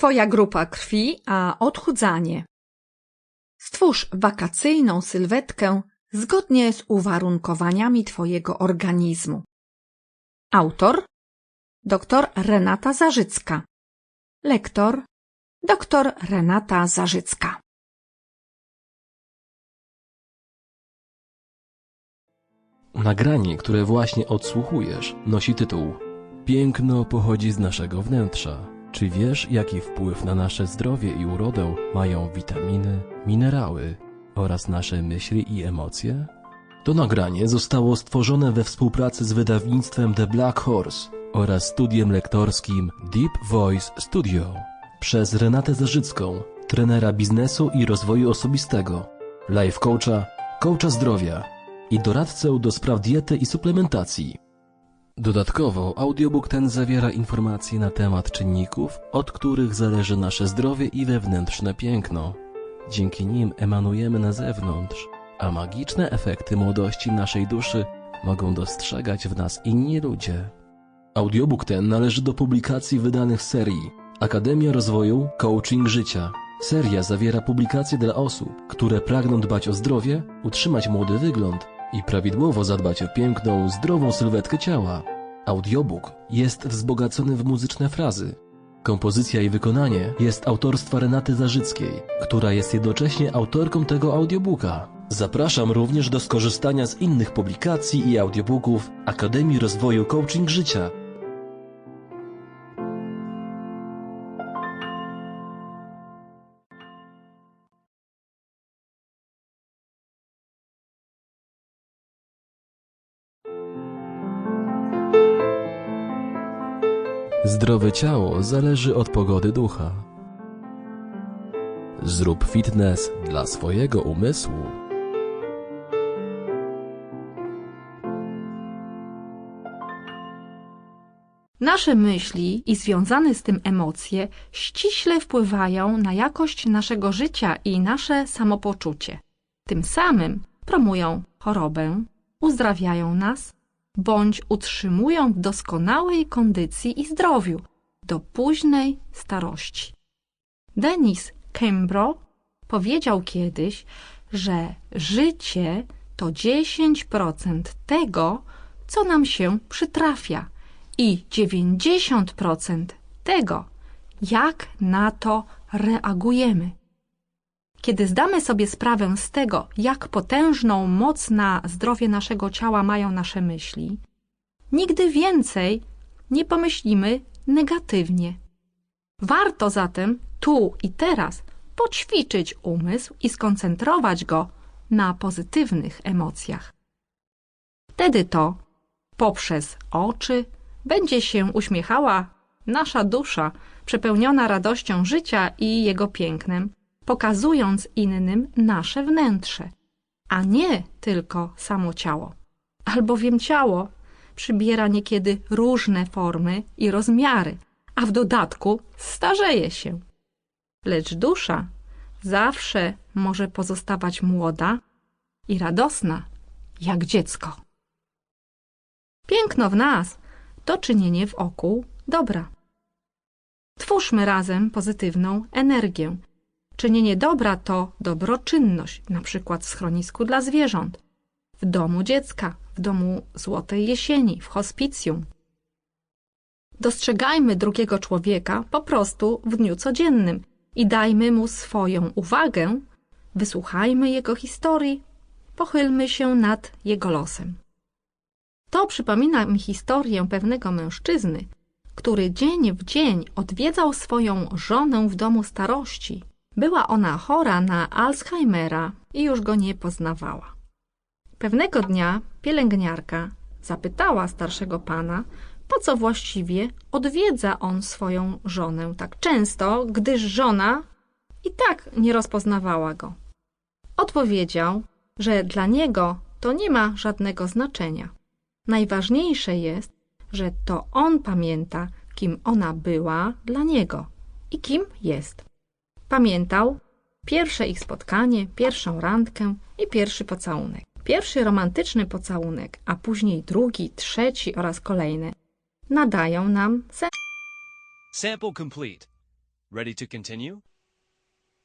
Twoja grupa krwi, a odchudzanie. Stwórz wakacyjną sylwetkę zgodnie z uwarunkowaniami Twojego organizmu. Autor dr Renata Zarzycka. Lektor dr Renata Zarzycka. Nagranie, które właśnie odsłuchujesz, nosi tytuł Piękno pochodzi z naszego wnętrza. Czy wiesz, jaki wpływ na nasze zdrowie i urodę mają witaminy, minerały oraz nasze myśli i emocje? To nagranie zostało stworzone we współpracy z wydawnictwem The Black Horse oraz studiem lektorskim Deep Voice Studio przez Renatę Zarzycką, trenera biznesu i rozwoju osobistego, life coacha, coacha zdrowia i doradcę do spraw diety i suplementacji. Dodatkowo audiobook ten zawiera informacje na temat czynników, od których zależy nasze zdrowie i wewnętrzne piękno. Dzięki nim emanujemy na zewnątrz, a magiczne efekty młodości naszej duszy mogą dostrzegać w nas inni ludzie. Audiobook ten należy do publikacji wydanych serii Akademia Rozwoju Coaching Życia. Seria zawiera publikacje dla osób, które pragną dbać o zdrowie, utrzymać młody wygląd i prawidłowo zadbać o piękną, zdrową sylwetkę ciała. Audiobook jest wzbogacony w muzyczne frazy. Kompozycja i wykonanie jest autorstwa Renaty Zarzyckiej, która jest jednocześnie autorką tego audiobooka. Zapraszam również do skorzystania z innych publikacji i audiobooków Akademii Rozwoju Coaching Życia. Zdrowe ciało zależy od pogody ducha. Zrób fitness dla swojego umysłu. Nasze myśli i związane z tym emocje ściśle wpływają na jakość naszego życia i nasze samopoczucie. Tym samym promują chorobę, uzdrawiają nas bądź utrzymują w doskonałej kondycji i zdrowiu do późnej starości. Denis Kimbro powiedział kiedyś, że życie to 10% tego, co nam się przytrafia i 90% tego, jak na to reagujemy. Kiedy zdamy sobie sprawę z tego, jak potężną moc na zdrowie naszego ciała mają nasze myśli, nigdy więcej nie pomyślimy negatywnie. Warto zatem tu i teraz poćwiczyć umysł i skoncentrować go na pozytywnych emocjach. Wtedy to poprzez oczy będzie się uśmiechała nasza dusza, przepełniona radością życia i jego pięknem, pokazując innym nasze wnętrze, a nie tylko samo ciało. Albowiem ciało przybiera niekiedy różne formy i rozmiary, a w dodatku starzeje się. Lecz dusza zawsze może pozostawać młoda i radosna, jak dziecko. Piękno w nas to czynienie w oku dobra. Twórzmy razem pozytywną energię, Czynienie dobra to dobroczynność, na przykład w schronisku dla zwierząt, w domu dziecka, w domu Złotej Jesieni, w hospicjum. Dostrzegajmy drugiego człowieka po prostu w dniu codziennym i dajmy mu swoją uwagę, wysłuchajmy jego historii, pochylmy się nad jego losem. To przypomina mi historię pewnego mężczyzny, który dzień w dzień odwiedzał swoją żonę w domu starości była ona chora na Alzheimera i już go nie poznawała. Pewnego dnia pielęgniarka zapytała starszego pana, po co właściwie odwiedza on swoją żonę tak często, gdyż żona i tak nie rozpoznawała go. Odpowiedział, że dla niego to nie ma żadnego znaczenia. Najważniejsze jest, że to on pamięta, kim ona była dla niego i kim jest. Pamiętał pierwsze ich spotkanie, pierwszą randkę i pierwszy pocałunek. Pierwszy romantyczny pocałunek, a później drugi, trzeci oraz kolejne nadają nam sens. Sample complete. Ready to continue?